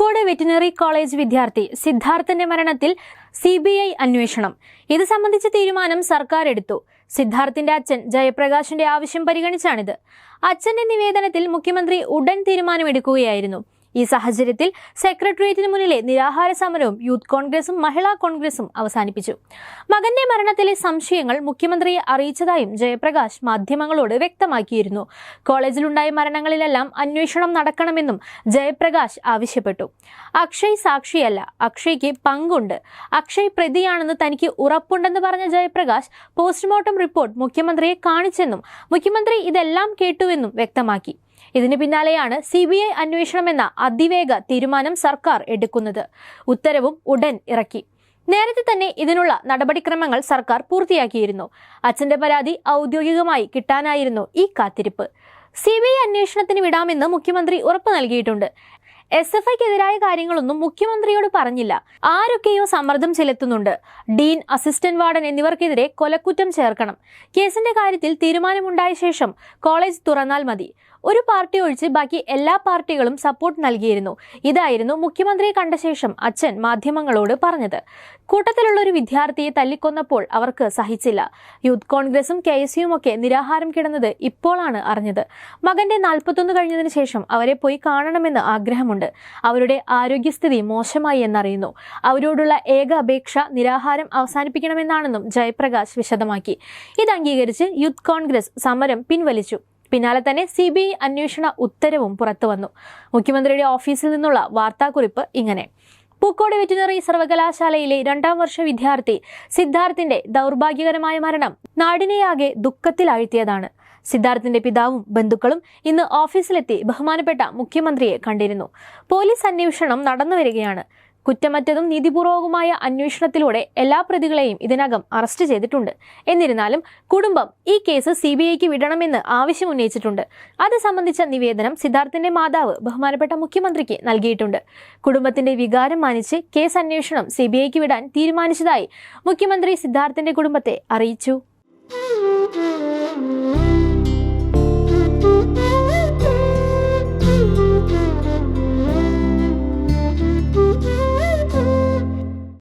Pookode veterinary college വിദ്യാർത്ഥി സിദ്ധാർത്ഥന്റെ മരണത്തിൽ C B I അന്വേഷണം. ഇത് സംബന്ധിച്ച തീരുമാനം സർക്കാർ എടുത്തു. സിദ്ധാർത്ഥിന്റെ അച്ഛൻ ജയപ്രകാശിന്റെ ആവശ്യം പരിഗണിച്ചാണിത്. അച്ഛന്റെ നിവേദനത്തിൽ മുഖ്യമന്ത്രി ഉടൻ തീരുമാനമെടുക്കുകയായിരുന്നു. ഈ സാഹചര്യത്തിൽ സെക്രട്ടേറിയറ്റിന് മുന്നിലെ നിരാഹാര സമരവും യൂത്ത് കോൺഗ്രസും മഹിളാ കോൺഗ്രസും അവസാനിപ്പിച്ചു. മകന്റെ മരണത്തിലെ സംശയങ്ങൾ മുഖ്യമന്ത്രിയെ അറിയിച്ചതായും ജയപ്രകാശ് മാധ്യമങ്ങളോട് വ്യക്തമാക്കിയിരുന്നു. കോളേജിലുണ്ടായ മരണങ്ങളിലെല്ലാം അന്വേഷണം നടക്കണമെന്നും ജയപ്രകാശ് ആവശ്യപ്പെട്ടു. അക്ഷയ് സാക്ഷിയല്ല അക്ഷയ്ക്ക് പങ്കുണ്ട്. അക്ഷയ് പ്രതിയാണെന്ന് തനിക്ക് ഉറപ്പുണ്ടെന്ന് പറഞ്ഞ ജയപ്രകാശ് പോസ്റ്റ്മോർട്ടം റിപ്പോർട്ട് മുഖ്യമന്ത്രിയെ കാണിച്ചെന്നും മുഖ്യമന്ത്രി ഇതെല്ലാം കേട്ടുവെന്നും വ്യക്തമാക്കി. ഇതിന് പിന്നാലെയാണ് സി ബി ഐ അന്വേഷണമെന്ന അതിവേഗ തീരുമാനം സർക്കാർ എടുക്കുന്നത്. ഉത്തരവും ഉടൻ ഇറക്കി. നേരത്തെ തന്നെ ഇതിനുള്ള നടപടിക്രമങ്ങൾ സർക്കാർ പൂർത്തിയാക്കിയിരുന്നു. അച്ഛന്റെ പരാതി ഔദ്യോഗികമായി കിട്ടാനായിരുന്നു ഈ കാത്തിരിപ്പ്. സി ബി ഐ അന്വേഷണത്തിന് വിടാമെന്ന് മുഖ്യമന്ത്രി ഉറപ്പു നൽകിയിട്ടുണ്ട്. എസ് എഫ് ഐക്കെതിരായ കാര്യങ്ങളൊന്നും മുഖ്യമന്ത്രിയോട് പറഞ്ഞില്ല. ആരൊക്കെയോ സമ്മർദ്ദം ചെലുത്തുന്നുണ്ട്. ഡീൻ അസിസ്റ്റന്റ് വാർഡൻ എന്നിവർക്കെതിരെ കൊലക്കുറ്റം ചേർക്കണം. കേസിന്റെ കാര്യത്തിൽ തീരുമാനമുണ്ടായ ശേഷം കോളേജ് തുറന്നാൽ മതി. ഒരു പാർട്ടി ഒഴിച്ച് ബാക്കി എല്ലാ പാർട്ടികളും സപ്പോർട്ട് നൽകിയിരുന്നു. ഇതായിരുന്നു മുഖ്യമന്ത്രിയെ കണ്ട ശേഷം അച്ഛൻ മാധ്യമങ്ങളോട് പറഞ്ഞത്. കൂട്ടത്തിലുള്ള ഒരു വിദ്യാർത്ഥിയെ തല്ലിക്കൊന്നപ്പോൾ അവർക്ക് സഹിച്ചില്ല. യൂത്ത് കോൺഗ്രസും കെ എസ് യുവും ഒക്കെ നിരാഹാരം കിടന്നത് ഇപ്പോഴാണ് അറിഞ്ഞത്. മകന്റെ നാൽപ്പത്തൊന്ന് കഴിഞ്ഞതിന് ശേഷം അവരെ പോയി കാണണമെന്ന് ആഗ്രഹമുണ്ട്. അവരുടെ ആരോഗ്യസ്ഥിതി മോശമായി എന്നറിയുന്നു. അവരോടുള്ള ഏക അപേക്ഷ നിരാഹാരം അവസാനിപ്പിക്കണമെന്നാണെന്നും ജയപ്രകാശ് വിശദമാക്കി. ഇത് അംഗീകരിച്ച് യൂത്ത് കോൺഗ്രസ് സമരം പിൻവലിച്ചു. പിന്നാലെ തന്നെ സി ബി ഐ അന്വേഷണ ഉത്തരവും പുറത്തു വന്നു മുഖ്യമന്ത്രിയുടെ ഓഫീസിൽ നിന്നുള്ള വാർത്താക്കുറിപ്പ് ഇങ്ങനെ. പൂക്കോട് വെറ്റിനറി സർവകലാശാലയിലെ രണ്ടാം വർഷ വിദ്യാർത്ഥി സിദ്ധാർത്ഥിന്റെ ദൗർഭാഗ്യകരമായ മരണം നാടിനെയാകെ ദുഃഖത്തിലാഴ്ത്തിയതാണ്. സിദ്ധാർത്ഥിന്റെ പിതാവും ബന്ധുക്കളും ഇന്ന് ഓഫീസിലെത്തി ബഹുമാനപ്പെട്ട മുഖ്യമന്ത്രിയെ കണ്ടിരുന്നു. പോലീസ് അന്വേഷണം നടന്നു വരികയാണ് കുറ്റമറ്റതും നീതിപൂർവകവുമായ അന്വേഷണത്തിലൂടെ എല്ലാ പ്രതികളെയും ഇതിനകം അറസ്റ്റ് ചെയ്തിട്ടുണ്ട്. എന്നിരുന്നാലും കുടുംബം ഈ കേസ് സി ബി ഐക്ക് വിടണമെന്ന് ആവശ്യമുന്നയിച്ചിട്ടുണ്ട്. അത് സംബന്ധിച്ച നിവേദനം സിദ്ധാർത്ഥിന്റെ മാതാവ് ബഹുമാനപ്പെട്ട മുഖ്യമന്ത്രിക്ക് നൽകിയിട്ടുണ്ട്. കുടുംബത്തിന്റെ വികാരം മാനിച്ച് കേസ് അന്വേഷണം സി ബി ഐക്ക് വിടാൻ തീരുമാനിച്ചതായി മുഖ്യമന്ത്രി സിദ്ധാർത്ഥിന്റെ കുടുംബത്തെ അറിയിച്ചു.